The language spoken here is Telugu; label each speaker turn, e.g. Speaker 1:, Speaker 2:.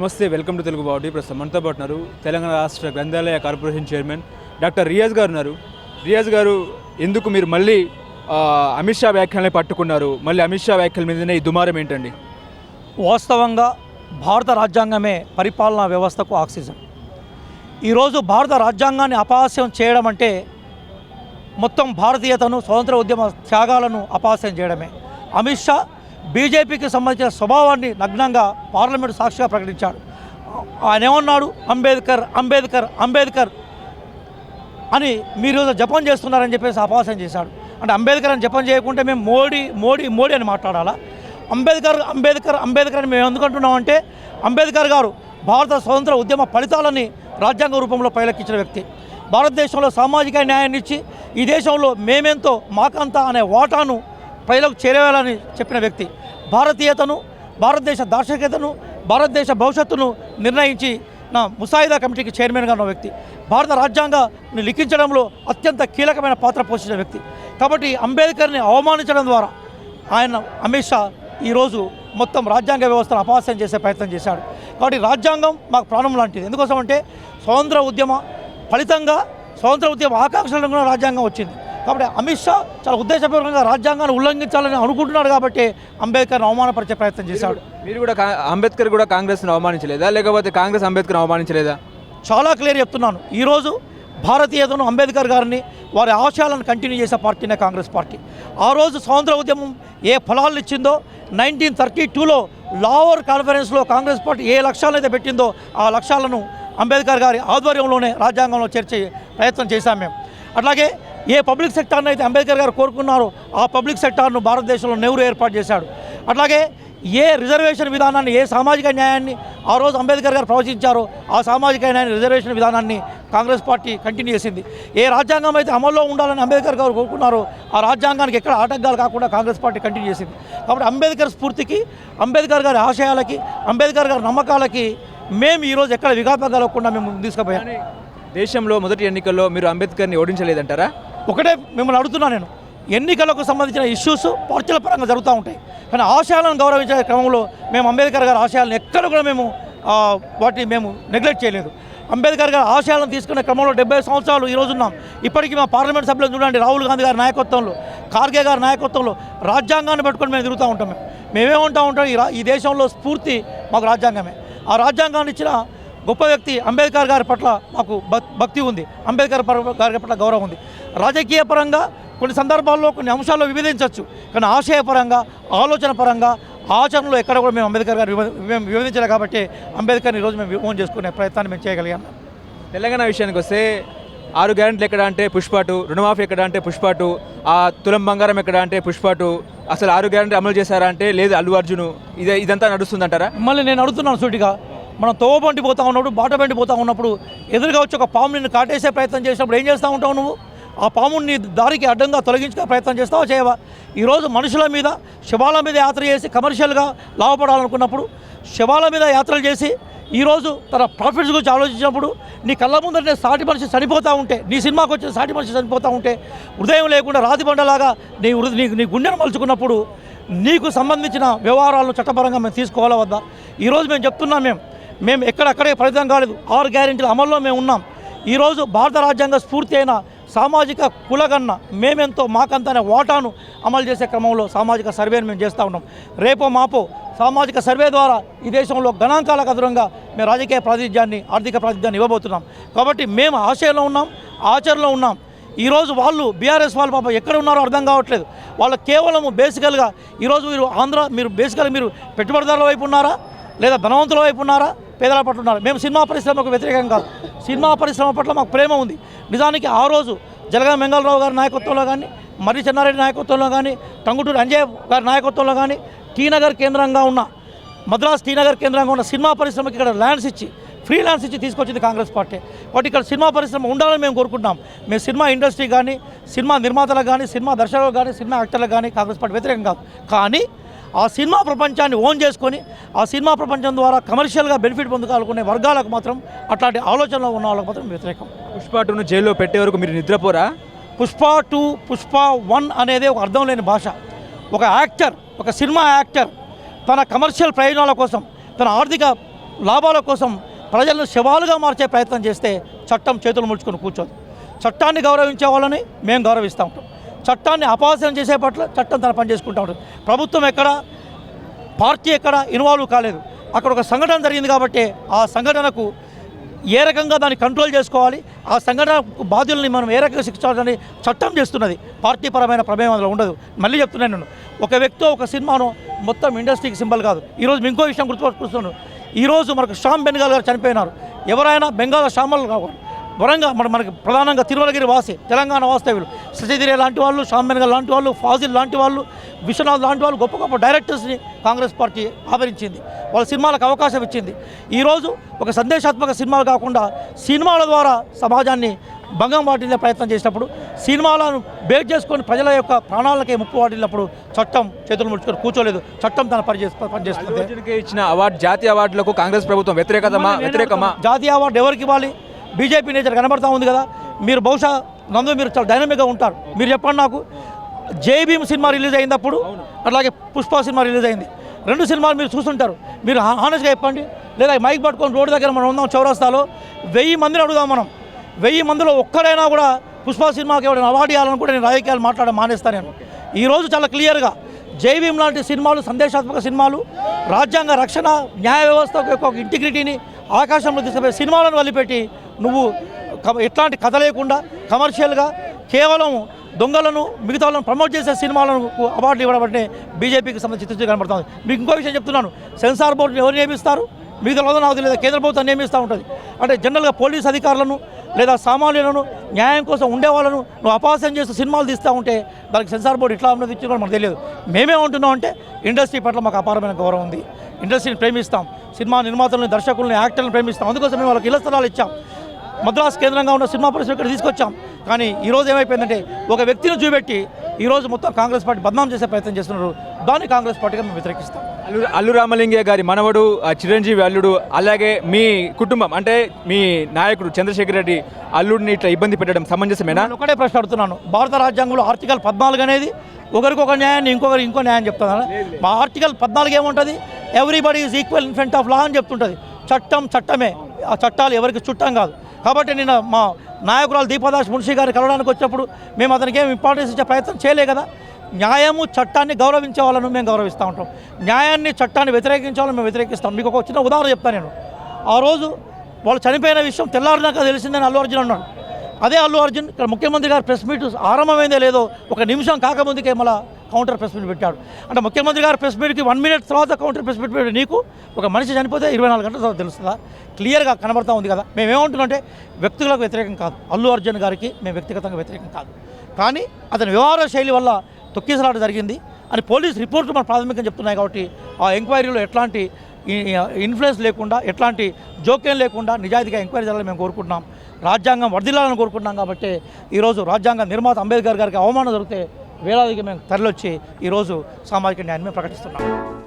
Speaker 1: నమస్తే వెల్కమ్ టు తెలుగు బాబు ప్రస్తుతం మనతో పాటు ఉన్నారు తెలంగాణ రాష్ట్ర గ్రంథాలయ కార్పొరేషన్ చైర్మన్ డాక్టర్ రియాజ్ గారు ఉన్నారు. రియాజ్ గారు ఎందుకు మీరు మళ్ళీ అమిత్ షా వ్యాఖ్యలని పట్టుకున్నారు? మళ్ళీ అమిత్ షా వ్యాఖ్యల మీదనే ఈ దుమారం ఏంటండి?
Speaker 2: వాస్తవంగా భారత రాజ్యాంగమే పరిపాలనా వ్యవస్థకు ఆక్సిజన్. ఈరోజు భారత రాజ్యాంగాన్ని అపహాస్యం చేయడం అంటే మొత్తం భారతీయతను స్వతంత్ర ఉద్యమ త్యాగాలను అపహాస్యం చేయడమే. అమిత్ షా బీజేపీకి సంబంధించిన స్వభావాన్ని నగ్నంగా పార్లమెంటు సాక్షిగా ప్రకటించాడు. ఆయన ఏమన్నాడు? అంబేద్కర్ అంబేద్కర్ అంబేద్కర్ అని మీరు జపం చేస్తున్నారని చెప్పేసి అపవాసం చేశాడు. అంటే అంబేద్కర్ అని జపం చేయకుంటే మేము మోడీ మోడీ మోడీ అని మాట్లాడాలా? అంబేద్కర్ అంబేద్కర్ అంబేద్కర్ అని మేము ఎందుకంటున్నామంటే అంబేద్కర్ గారు భారత స్వతంత్ర ఉద్యమ ఫలితాలని రాజ్యాంగ రూపంలో పైలెక్కించిన వ్యక్తి. భారతదేశంలో సామాజిక న్యాయాన్ని ఇచ్చి ఈ దేశంలో మేమెంతో మాకంతా అనే వాటాను ప్రజలకు చేరేవాలని చెప్పిన వ్యక్తి. భారతీయతను భారతదేశ దార్శనికతను భారతదేశ భవిష్యత్తును నిర్ణయించి నా ముసాయిదా కమిటీకి చైర్మన్గా ఉన్న వ్యక్తి. భారత రాజ్యాంగాన్ని లిఖించడంలో అత్యంత కీలకమైన పాత్ర పోషించిన వ్యక్తి. కాబట్టి అంబేద్కర్ని అవమానించడం ద్వారా ఆయన అమిత్ షా ఈరోజు మొత్తం రాజ్యాంగ వ్యవస్థను అపహాస్యం చేసే ప్రయత్నం చేశాడు. కాబట్టి రాజ్యాంగం మాకు ప్రాణం లాంటిది. ఎందుకోసం అంటే స్వతంత్ర ఉద్యమ ఫలితంగా స్వతంత్ర ఉద్యమ ఆకాంక్షలను కూడా రాజ్యాంగం వచ్చింది. కాబట్టి అమిత్ షా చాలా ఉద్దేశపూర్వకంగా రాజ్యాంగాన్ని ఉల్లంఘించాలని అనుకుంటున్నాడు కాబట్టి అంబేద్కర్ని అవమానపరిచే ప్రయత్నం చేశాడు.
Speaker 1: మీరు కూడా అంబేద్కర్ కూడా కాంగ్రెస్ని అవమానించలేదా? లేకపోతే కాంగ్రెస్ అంబేద్కర్ అవమానించలేదా?
Speaker 2: చాలా క్లియర్ చెప్తున్నాను. ఈరోజు భారతీయతను అంబేద్కర్ గారిని వారి ఆశయాలను కంటిన్యూ చేసే పార్టీనే కాంగ్రెస్ పార్టీ. ఆ రోజు స్వాతంత్ర ఉద్యమం ఏ ఫలాలు ఇచ్చిందో నైన్టీన్ థర్టీ టూలో లావర్ కాన్ఫరెన్స్లో కాంగ్రెస్ పార్టీ ఏ లక్ష్యాలు అయితే పెట్టిందో ఆ లక్ష్యాలను అంబేద్కర్ గారి ఆధ్వర్యంలోనే రాజ్యాంగంలో చేర్చే ప్రయత్నం చేశాం మేము. అట్లాగే ఏ పబ్లిక్ సెక్టార్ని అయితే అంబేద్కర్ గారు కోరుకున్నారో ఆ పబ్లిక్ సెక్టార్ను భారతదేశంలో నెహ్రూ ఏర్పాటు చేశాడు. అట్లాగే ఏ రిజర్వేషన్ విధానాన్ని ఏ సామాజిక న్యాయాన్ని ఆ రోజు అంబేద్కర్ గారు ప్రవచించారో ఆ సామాజిక న్యాయాన్ని రిజర్వేషన్ విధానాన్ని కాంగ్రెస్ పార్టీ కంటిన్యూ చేసింది. ఏ రాజ్యాంగం అయితే అమల్లో ఉండాలని అంబేద్కర్ గారు కోరుకున్నారో ఆ రాజ్యాంగానికి ఎక్కడ ఆటంకాలు కాకుండా కాంగ్రెస్ పార్టీ కంటిన్యూ చేసింది. కాబట్టి అంబేద్కర్ స్ఫూర్తికి అంబేద్కర్ గారి ఆశయాలకి అంబేద్కర్ గారి నమ్మకాలకి మేము ఈరోజు ఎక్కడ విఘాతం కలగకుండా మేము ముందుకు తీసుకుపోయాం.
Speaker 1: దేశంలో మొదటి ఎన్నికల్లో మీరు అంబేద్కర్ని ఓడించలేదంటారా?
Speaker 2: ఒకటే మిమ్మల్ని అడుగుతున్నా నేను. ఎన్నికలకు సంబంధించిన ఇష్యూస్ పార్టీల పరంగా జరుగుతూ ఉంటాయి. కానీ ఆశయాలను గౌరవించే క్రమంలో మేము అంబేద్కర్ గారి ఆశయాలను ఎక్కడ కూడా మేము వాటిని మేము నెగ్లెక్ట్ చేయలేదు. అంబేద్కర్ గారి ఆశయాలను తీసుకునే క్రమంలో డెబ్బై సంవత్సరాలు ఈ ఉన్నాం. ఇప్పటికీ మా పార్లమెంట్ సభ్యులను చూడండి రాహుల్ గాంధీ గారి నాయకత్వంలో ఖార్గే గారి నాయకత్వంలో రాజ్యాంగాన్ని పట్టుకొని మేము తిరుగుతూ ఉంటాం. మేము మేమేమంటా ఉంటాం ఈ దేశంలో స్ఫూర్తి మాకు రాజ్యాంగమే. ఆ రాజ్యాంగాన్ని ఇచ్చిన గొప్ప వ్యక్తి అంబేద్కర్ గారి పట్ల మాకు భక్- భక్తి ఉంది. అంబేద్కర్ పర- గారి పట్ల గౌరవం ఉంది. రాజకీయ పరంగా కొన్ని సందర్భాల్లో కొన్ని అంశాల్లో విభేదించవచ్చు. కానీ ఆశయపరంగా ఆలోచన పరంగా ఆచరణలో ఎక్కడ కూడా మేము అంబేద్కర్ గారు మేము విభేదించలేదు కాబట్టి అంబేద్కర్ని ఈరోజు మేము విమోచన చేసుకునే ప్రయత్నాన్ని మేము చేయగలిగాం.
Speaker 1: తెలంగాణ విషయానికి వస్తే ఆరు గ్యారెంట్లు ఎక్కడ అంటే పుష్పాటు రుణమాఫీ ఎక్కడ అంటే పుష్పాటు ఆ తులం బంగారం ఎక్కడ అంటే పుష్పాటు అసలు ఆరు గ్యారెంటీ అమలు చేశారా అంటే లేదు అల్లు అర్జును. ఇది ఇదంతా నడుస్తుందంటారా?
Speaker 2: మళ్ళీ నేను అడుగుతున్నాను సూటిగా. మనం తోవబండి పోతా ఉన్నప్పుడు బాట బండి పోతా ఉన్నప్పుడు ఎదురుగా వచ్చి ఒక పాము నిన్ను కాటేసే ప్రయత్నం చేసినప్పుడు ఏం చేస్తూ ఉంటావు నువ్వు? ఆ పాముని నీ దారికి అడ్డంగా తొలగించుకునే ప్రయత్నం చేస్తావా చేయవా? ఈరోజు మనుషుల మీద శవాల మీద యాత్ర చేసి కమర్షియల్గా లాభపడాలనుకున్నప్పుడు శవాల మీద యాత్రలు చేసి ఈరోజు తన ప్రాఫిట్స్ గురించి ఆలోచించినప్పుడు నీ కళ్ళ ముందరనే సాటి మనిషి చనిపోతూ ఉంటే నీ సినిమాకి వచ్చిన సాటి మనిషి చనిపోతూ ఉంటే హృదయం లేకుండా రాతి బండలాగా నీ నీ నీ గుండెను మలుచుకున్నప్పుడు నీకు సంబంధించిన వ్యవహారాలను చట్టపరంగా మేము తీసుకోవాలా వద్దా? ఈరోజు మేము చెప్తున్నాం మేము. మేము ఎక్కడెక్కడే ఫలితం కాలేదు. ఆరు గ్యారెంటీల అమల్లో మేము ఉన్నాం. ఈరోజు భారత రాజ్యాంగ స్ఫూర్తి అయిన సామాజిక కులగన్న మేమెంతో మాకంతనే వాటాను అమలు చేసే క్రమంలో సామాజిక సర్వేను మేము చేస్తూ ఉన్నాం. రేపో మాపో సామాజిక సర్వే ద్వారా ఈ దేశంలో గణాంకాలకు అనుగుణంగా మేము రాజకీయ ప్రాతినిధ్యాన్ని ఆర్థిక ప్రాతినిధ్యాన్ని ఇవ్వబోతున్నాం. కాబట్టి మేము ఆశయంలో ఉన్నాం ఆచరణలో ఉన్నాం. ఈరోజు వాళ్ళు బీఆర్ఎస్ వాళ్ళు పాపం ఎక్కడ ఉన్నారో అర్థం కావట్లేదు. వాళ్ళు కేవలం బేసికల్గా ఈరోజు మీరు ఆంధ్ర మీరు బేసికల్గా మీరు పెట్టుబడిదారుల వైపు ఉన్నారా? లేదా ధనవంతుల వైపు ఉన్నారా? పేదల పట్ల ఉన్నారు. మేము సినిమా పరిశ్రమకు వ్యతిరేకం కాదు. సినిమా పరిశ్రమ పట్ల మాకు ప్రేమ ఉంది. నిజానికి ఆ రోజు జలగా మెంగళరావు గారి నాయకత్వంలో కానీ మర్రి చెన్నారెడ్డి నాయకత్వంలో కానీ టంగుటూరు అంజయ్ గారి నాయకత్వంలో కానీ టీనగర్ కేంద్రంగా ఉన్న మద్రాస్ టీనగర్ కేంద్రంగా ఉన్న సినిమా పరిశ్రమకి ఇక్కడ ల్యాండ్స్ ఇచ్చి ఫ్రీ ల్యాండ్స్ ఇచ్చి తీసుకొచ్చింది కాంగ్రెస్ పార్టీ. కాబట్టి ఇక్కడ సినిమా పరిశ్రమ ఉండాలని మేము కోరుకుంటున్నాం. మేము సినిమా ఇండస్ట్రీ కానీ సినిమా నిర్మాతలకు కానీ సినిమా దర్శకులకు కానీ సినిమా యాక్టర్లకు కానీ కాంగ్రెస్ పార్టీ వ్యతిరేకం కాదు. కానీ ఆ సినిమా ప్రపంచాన్ని ఓన్ చేసుకొని ఆ సినిమా ప్రపంచం ద్వారా కమర్షియల్గా బెనిఫిట్ పొందుకోవాలనుకునే వర్గాలకు మాత్రం అట్లాంటి ఆలోచనలో ఉన్న వాళ్ళకి మాత్రం వ్యతిరేకం.
Speaker 1: పుష్పాటును జైల్లో పెట్టే వరకు మీరు నిద్రపోరా?
Speaker 2: పుష్ప టూ పుష్ప వన్ అనేది ఒక అర్థం లేని భాష. ఒక యాక్టర్ ఒక సినిమా యాక్టర్ తన కమర్షియల్ ప్రయోజనాల కోసం తన ఆర్థిక లాభాల కోసం ప్రజలను శవాలుగా మార్చే ప్రయత్నం చేస్తే చట్టం చేతులు ముడుచుకొని కూర్చోదు. చట్టాన్ని గౌరవించే వాళ్ళని మేము గౌరవిస్తూ ఉంటాం. చట్టాన్ని అపహాస్యం చేసే పట్ల చట్టం తన పని చేసుకుంటూ ఉంటుంది. ప్రభుత్వం ఎక్కడ? పార్టీ ఎక్కడ? ఇన్వాల్వ్ కాలేదు. అక్కడ ఒక సంఘటన జరిగింది కాబట్టి ఆ సంఘటనకు ఏ రకంగా దాన్ని కంట్రోల్ చేసుకోవాలి? ఆ సంఘటన బాధ్యుల్ని మనం ఏ రకంగా శిక్షించాలని చట్టం చేస్తున్నది? పార్టీపరమైన ప్రమేయం అందులో ఉండదు. మళ్ళీ చెప్తున్నాను నేను. ఒక వ్యక్తి ఒక సినిమాను మొత్తం ఇండస్ట్రీకి సింబల్ కాదు. ఈరోజు ఇంకో విషయం గుర్తుపట్టుకుంటున్నాను ఈరోజు మనకు శ్యామ్ బెంగాల్ గారు చనిపోయినారు. ఎవరైనా బెంగాల్ శ్యామలు కావాలి వరంగా మన మనకి ప్రధానంగా తిరుమలగిరి వాసి తెలంగాణ వాస్తవ్యులు సత్యదిరే లాంటి వాళ్ళు బెనగల్ లాంటి వాళ్ళు ఫాజిల్ లాంటి వాళ్ళు విశ్వనాథ్ లాంటి వాళ్ళు గొప్ప గొప్ప డైరెక్టర్స్ని కాంగ్రెస్ పార్టీ ఆదరించింది. వాళ్ళ సినిమాలకు అవకాశం ఇచ్చింది. ఈరోజు ఒక సందేశాత్మక సినిమాలు కాకుండా సినిమాల ద్వారా సమాజాన్ని భంగం వాటిల్లే ప్రయత్నం చేసినప్పుడు సినిమాలను బేట్ చేసుకొని ప్రజల యొక్క ప్రాణాలకే ముప్పు వాటిల్లినప్పుడు చట్టం చేతులు ముడుచుకొని కూర్చోలేదు. చట్టం తన పని చేస్తూ పనిచేస్తుంది
Speaker 1: ఇచ్చిన అవార్డు జాతీయ అవార్డులకు కాంగ్రెస్ ప్రభుత్వం వ్యతిరేకతమా? వ్యతిరేకమా?
Speaker 2: జాతీయ అవార్డు ఎవరికి ఇవ్వాలి? బీజేపీ నేచర్ కనబడతా ఉంది కదా. మీరు బహుశా నందు మీరు చాలా డైనమిక్గా ఉంటారు. మీరు చెప్పండి నాకు. జై భీమ్ సినిమా రిలీజ్ అయినప్పుడు అట్లాగే పుష్ప సినిమా రిలీజ్ అయింది. రెండు సినిమాలు మీరు చూస్తుంటారు. మీరు హానెస్ట్గా చెప్పండి. లేదా మైక్ పట్టుకొని రోడ్డు దగ్గర మనం ఉందాం చౌరస్తాలో. వెయ్యి మందిని అడుగుదాం మనం. వెయ్యి మందిలో ఒక్కడైనా కూడా పుష్ప సినిమాకి ఎవరైనా అవార్డు ఇవ్వాలనుకుంటే నేను రాజకీయాలు మాట్లాడడం మానేస్తాను నేను. ఈరోజు చాలా క్లియర్గా జై భీమ్ లాంటి సినిమాలు సందేశాత్మక సినిమాలు రాజ్యాంగ రక్షణ న్యాయ వ్యవస్థ యొక్క ఇంటిగ్రిటీని ఆకాశంలో తీసుకుపోయే సినిమాలను వదిలిపెట్టి నువ్వు క- ఎట్లాంటి కథ లేకుండా కమర్షియల్గా కేవలం దొంగలను మిగతా వాళ్ళని ప్రమోట్ చేసే సినిమాలను అవార్డులు ఇవ్వడం అంటే బీజేపీకి సంబంధించి చిత్రం కనబడుతుంది. మీకు ఇంకో విషయం చెప్తున్నాను. సెన్సార్ బోర్డుని ఎవరు నియమిస్తారు? మిగతా వాళ్ళతో నాకు తెలియదు. కేంద్ర ప్రభుత్వం నియమిస్తూ ఉంటుంది. అంటే జనరల్గా పోలీస్ అధికారులను లేదా సామాన్యులను న్యాయం కోసం ఉండేవాళ్ళను నువ్వు అపాసం చేస్తూ సినిమాలు తీస్తూ ఉంటే దానికి సెన్సార్ బోర్డు ఎట్లా ఉన్నది ఇచ్చిందో మనకు తెలియదు. మేమే ఉంటున్నాం అంటే ఇండస్ట్రీ పట్ల మాకు అపారమైన గౌరవం ఉంది. ఇండస్ట్రీని ప్రేమిస్తాం. సినిమా నిర్మాతలను దర్శకులను యాక్టర్లను ప్రేమిస్తాం. అందుకోసం మేము వాళ్ళకి ఇళ్ళ స్థలాలు ఇచ్చాం. మద్రాసు కేంద్రంగా ఉన్న సినిమా పరిశ్రమ ఇక్కడ తీసుకొచ్చాం. కానీ ఈరోజు ఏమైపోయిందంటే ఒక వ్యక్తిని చూపెట్టి ఈరోజు మొత్తం కాంగ్రెస్ పార్టీ బద్నాం చేసే ప్రయత్నం చేస్తున్నారు. దాన్ని కాంగ్రెస్ పార్టీగా మేము వ్యతిరేకిస్తాం.
Speaker 1: అల్లు అల్లు రామలింగయ్య గారి మనవడు చిరంజీవి అల్లుడు అలాగే మీ కుటుంబం అంటే మీ నాయకుడు చంద్రశేఖర్ రెడ్డి అల్లుడిని ఇట్లా ఇబ్బంది పెట్టడం సమంజసమేనా?
Speaker 2: నేను ఒకటే ప్రశ్న అడుగుతున్నాను. భారత రాజ్యాంగంలో ఆర్టికల్ పద్నాలుగు అనేది ఒకరికి ఒక న్యాయాన్ని ఇంకొకరు ఇంకో న్యాయం చెప్తాను. మా ఆర్టికల్ పద్నాలుగు ఏముంటుంది? Everybody is equal in front of law అని చెప్తుంటుంది. చట్టం చట్టమే. ఆ చట్టాలు ఎవరికి చుట్టం కాదు. కాబట్టి నిన్న మా నాయకురాలు దీపదాస్ మున్షి గారిని కలవడానికి వచ్చినప్పుడు మేము అతనికి ఏం ఇంపార్టెన్స్ ఇచ్చే ప్రయత్నం చేయలే కదా. న్యాయము చట్టాన్ని గౌరవించే వాళ్ళను మేము గౌరవిస్తూ ఉంటాం. న్యాయాన్ని చట్టాన్ని వ్యతిరేకించే వాళ్ళని మేము వ్యతిరేకిస్తాం. మీకు ఒక చిన్న ఉదాహరణ చెప్తాను నేను. ఆ రోజు వాళ్ళు చనిపోయిన విషయం తెల్లారినాక తెలిసిందని అల్లు అర్జున్ అన్నాడు. అదే అల్లు అర్జున్ ఇక్కడ ముఖ్యమంత్రి గారు ప్రెస్ మీట్ ఆరంభమైందే లేదో ఒక నిమిషం కాకముందుకే మళ్ళీ కౌంటర్ ప్రెస్ మీట్ పెట్టాడు. అంటే ముఖ్యమంత్రి గారు ప్రెస్ మీట్కి వన్ మినిట్ తర్వాత కౌంటర్ ప్రెస్ మీట్ పెట్టాడు. నీకు ఒక మనిషి చనిపోతే ఇరవై నాలుగు గంటల తర్వాత తెలుస్తుందా? క్లియర్గా కనబడతా ఉంది కదా. మేమేమంటున్నామంటే వ్యక్తులకు వ్యతిరేకం కాదు. అల్లు అర్జున్ గారికి మేము వ్యక్తిగతంగా వ్యతిరేకం కాదు. కానీ అతని వ్యవహార శైలి వల్ల తొక్కిసలాట జరిగింది. అని పోలీస్ రిపోర్ట్లు మన ప్రాథమికంగా చెప్తున్నాయి కాబట్టి ఆ ఎంక్వైరీలో ఎట్లాంటి ఇన్ఫ్లుయెన్స్ లేకుండా ఎట్లాంటి జోక్యం లేకుండా నిజాయితీగా ఎంక్వైరీ చేయాలని మేము కోరుకుంటున్నాం. రాజ్యాంగం వర్ధిల్లాలని కోరుకుంటున్నాం కాబట్టి ఈరోజు రాజ్యాంగ నిర్మాత అంబేద్కర్ గారికి అవమానం జరిగితే వేలాదికి మేము తరలొచ్చి ఈరోజు సామాజిక న్యాయాన్ని మేము ప్రకటిస్తున్నాం.